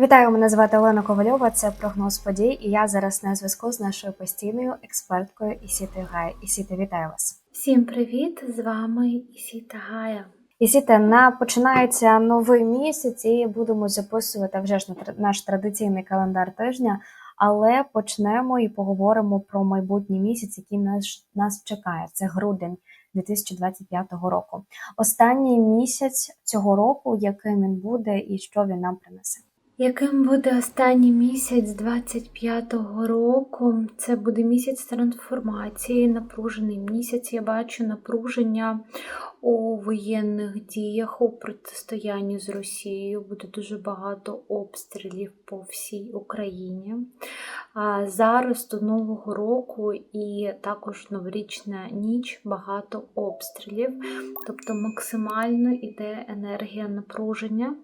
Вітаю, мене звати Олена Ковальова. Це прогноз подій. І я зараз на зв'язку з нашою постійною експерткою Ісітою Гай. Ісіта, вітаю вас. Всім привіт! З вами Ісіта Гая. Ісіта, на починається новий місяць, і будемо записувати вже ж на наш традиційний календар тижня. Але почнемо і поговоримо про майбутній місяць, який нас, нас чекає. Це грудень 2025 року. Останній місяць цього року, яким він буде і що він нам принесе. Яким буде останній місяць 25-го року? Це буде місяць трансформації, напружений місяць. Я бачу напруження у воєнних діях, у протистоянні з Росією. Буде дуже багато обстрілів по всій Україні. А зараз до Нового року і також новорічна ніч багато обстрілів, тобто максимально йде енергія напруження.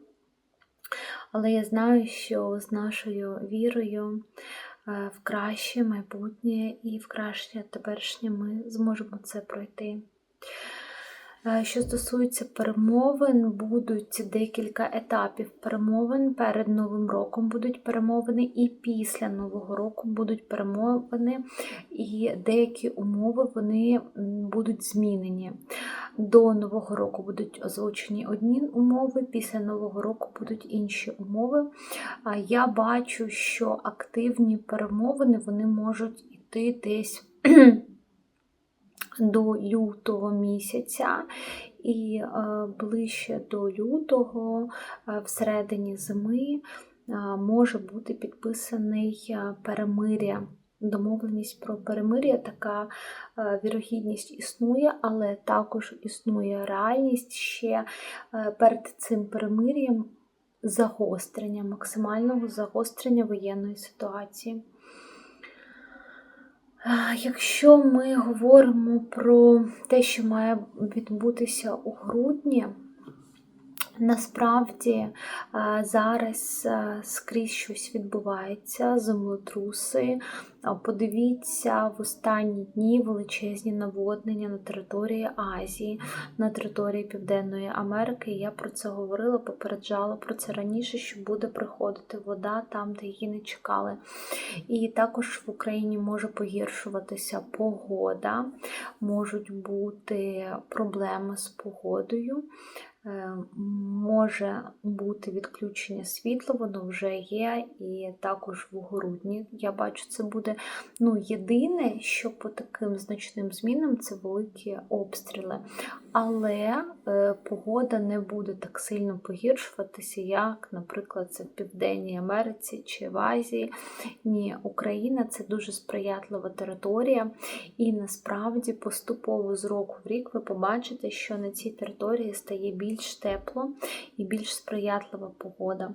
Але я знаю, що з нашою вірою е, в краще майбутнє і в краще теперішнє ми зможемо це пройти. Е, Що стосується перемовин, будуть декілька етапів перемовин. Перед Новим роком будуть перемовини, і після Нового року будуть перемовини, і деякі умови вони будуть змінені. До Нового року будуть озвучені одні умови, після Нового року будуть інші умови. Я бачу, що активні перемовини вони можуть йти десь до лютого місяця, і е, ближче до лютого, е, всередині зими, е, може бути підписаний перемир'я. Домовленість про перемир'я, така вірогідність існує, але також існує реальність ще перед цим перемир'ям загострення, максимального загострення воєнної ситуації. Якщо ми говоримо про те, що має відбутися у грудні, насправді зараз скрізь щось відбувається, землетруси. Подивіться в останні дні величезні наводнення на території Азії, на території Південної Америки. Я про це говорила, попереджала про це раніше, що буде приходити вода там, де її не чекали. І також в Україні може погіршуватися погода, можуть бути проблеми з погодою. Е, Може бути відключення світла, воно вже є, і також в грудні я бачу, це буде ну, єдине, що по таким значним змінам це великі обстріли. Але е, погода не буде так сильно погіршуватися, як, наприклад, це в Південній Америці чи в Азії. Ні, Україна це дуже сприятлива територія, і насправді поступово з року в рік ви побачите, що на цій території стає більш тепло і більш сприятлива погода.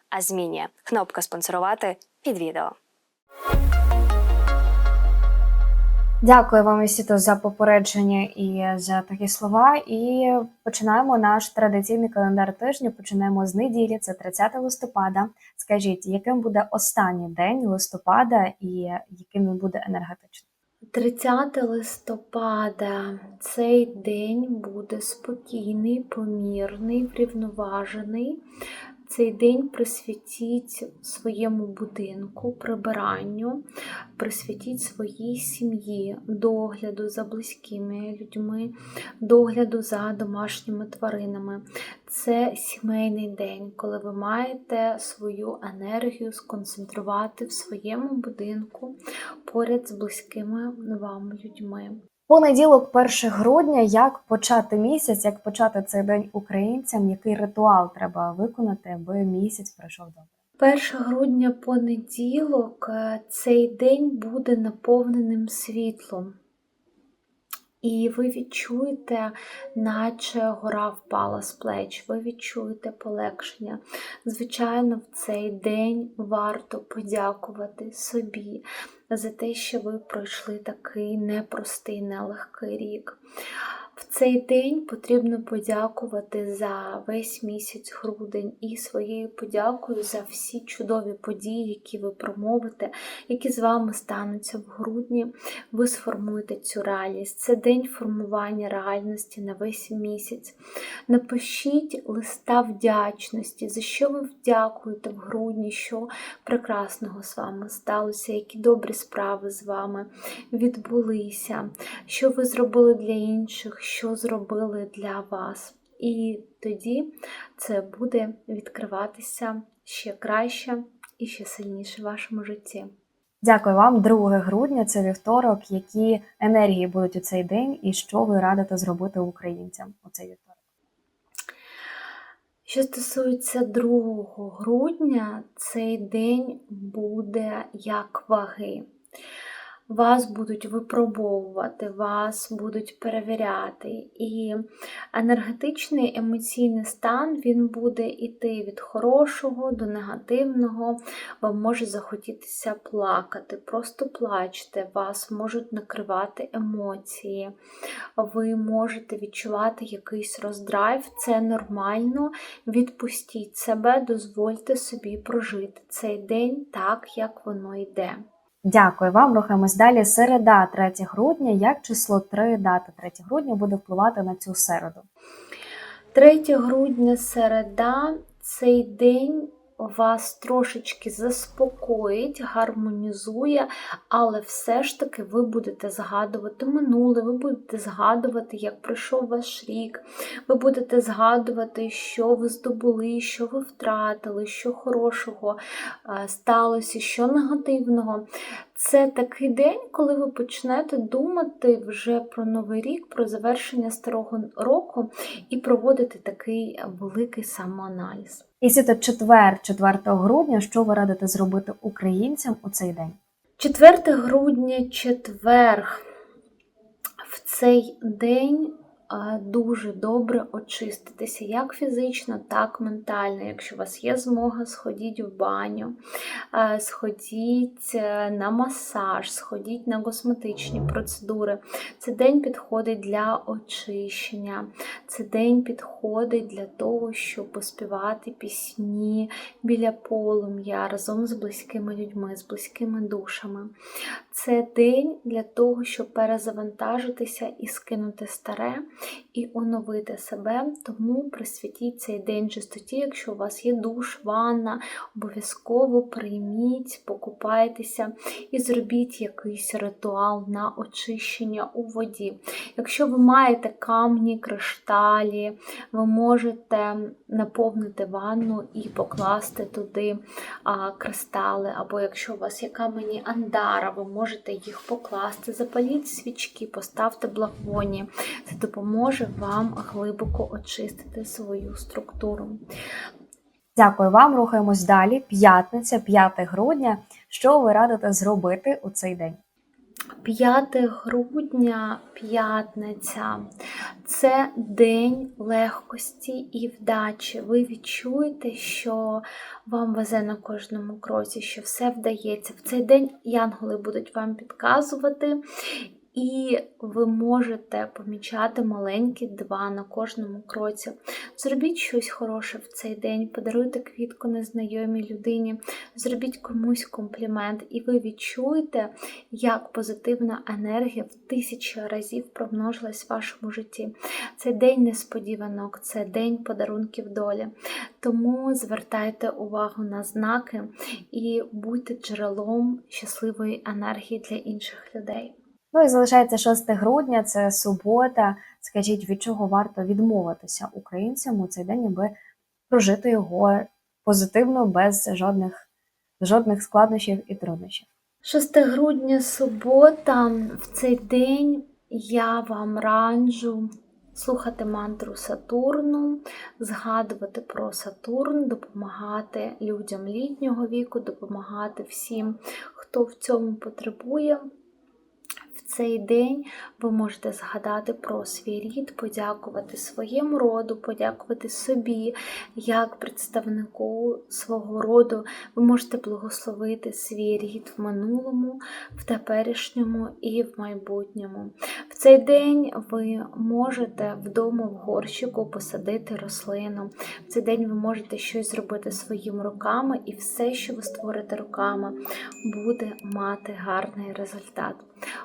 а змінює. Кнопка спонсорувати під відео. Дякую вам, Ісіто, за попередження і за такі слова. І починаємо наш традиційний календар тижня. Починаємо з неділі, це 30 листопада. Скажіть, яким буде останній день листопада і яким він буде енергетичним? 30 листопада цей день буде спокійний, помірний, врівноважений. Цей день присвятіть своєму будинку, прибиранню, присвятіть своїй сім'ї, догляду за близькими людьми, догляду за домашніми тваринами. Це сімейний день, коли ви маєте свою енергію сконцентрувати в своєму будинку поряд з близькими вам людьми. Понеділок, 1 грудня, як почати місяць, як почати цей день українцям, який ритуал треба виконати, аби місяць пройшов добре. 1 грудня понеділок е, цей день буде наповненим світлом. І ви відчуєте, наче гора впала з плеч, ви відчуєте полегшення. Звичайно, в цей день варто подякувати собі за те, що ви пройшли такий непростий, нелегкий рік. В цей день потрібно подякувати за весь місяць грудень і своєю подякою за всі чудові події, які ви промовите, які з вами стануться в грудні. Ви сформуєте цю реальність. Це день формування реальності на весь місяць. Напишіть листа вдячності, за що ви вдякуєте в грудні, що прекрасного з вами сталося, які добрі справи з вами відбулися, що ви зробили для інших, що зробили для вас. І тоді це буде відкриватися ще краще і ще сильніше в вашому житті. Дякую вам. 2 грудня це вівторок. Які енергії будуть у цей день, і що ви радите зробити українцям у цей вівторок? Що стосується 2 грудня, цей день буде як ваги. Вас будуть випробовувати, вас будуть перевіряти. І енергетичний емоційний стан він буде йти від хорошого до негативного. Вам може захотітися плакати, просто плачте, вас можуть накривати емоції, ви можете відчувати якийсь роздрайв, це нормально. Відпустіть себе, дозвольте собі прожити цей день так, як воно йде. Дякую вам. Рухаємось далі. Середа, 3 грудня. Як число 3, дата 3 грудня буде впливати на цю середу? 3 грудня середа цей день вас трошечки заспокоїть, гармонізує, але все ж таки ви будете згадувати минуле, ви будете згадувати, як пройшов ваш рік, ви будете згадувати, що ви здобули, що ви втратили, що хорошого е, сталося, що негативного. Це такий день, коли ви почнете думати вже про новий рік, про завершення старого року і проводити такий великий самоаналіз. І свято четвер, 4 грудня, що ви радите зробити українцям у цей день? 4 грудня, четверг. В цей день дуже добре очиститися як фізично, так і ментально. Якщо у вас є змога, сходіть в баню, сходіть е, на масаж, сходіть на косметичні процедури. Цей день підходить для очищення, цей день підходить для того, щоб поспівати пісні біля полум'я разом з близькими людьми, з близькими душами. Це день для того, щоб перезавантажитися і скинути старе, і оновити себе. Тому присвятіть цей день чистоті, якщо у вас є душ, ванна, обов'язково прийміть, покупайтеся і зробіть якийсь ритуал на очищення у воді. Якщо ви маєте камні, кришталі, ви можете наповнити ванну і покласти туди а, кристали, або якщо у вас є камені андара, ви можете їх покласти, запаліть свічки, поставте благовоні. Це допоможе вам глибоко очистити свою структуру. Дякую вам. Рухаємось далі. П'ятниця, 5 грудня. Що ви радите зробити у цей день? 5 грудня, п'ятниця це день легкості і вдачі. Ви відчуєте, що вам везе на кожному кроці, що все вдається. В цей день янголи будуть вам підказувати. І ви можете помічати маленькі два на кожному кроці. Зробіть щось хороше в цей день, подаруйте квітку незнайомій людині, зробіть комусь комплімент, і ви відчуєте, як позитивна енергія в тисячі разів промножилась в вашому житті. Це день несподіванок, це день подарунків долі. Тому звертайте увагу на знаки і будьте джерелом щасливої енергії для інших людей. Ну і залишається 6 грудня, це субота. Скажіть, від чого варто відмовитися українцям у цей день, аби прожити його позитивно, без жодних, жодних складнощів і труднощів. 6 грудня субота. В цей день я вам раджу слухати мантру Сатурну, згадувати про Сатурн, допомагати людям літнього віку, допомагати всім, хто в цьому потребує. Цей день ви можете згадати про свій рід, подякувати своєму роду, подякувати собі як представнику свого роду. Ви можете благословити свій рід в минулому, в теперішньому і в майбутньому. Цей день ви можете вдома в горщику посадити рослину. В цей день ви можете щось зробити своїми руками, і все, що ви створите руками, буде мати гарний результат.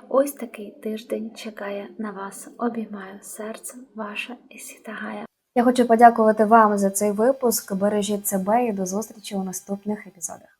Ось такий тиждень чекає на вас. Обіймаю серце, ваша Есіта Гая. Я хочу подякувати вам за цей випуск. Бережіть себе і до зустрічі у наступних епізодах.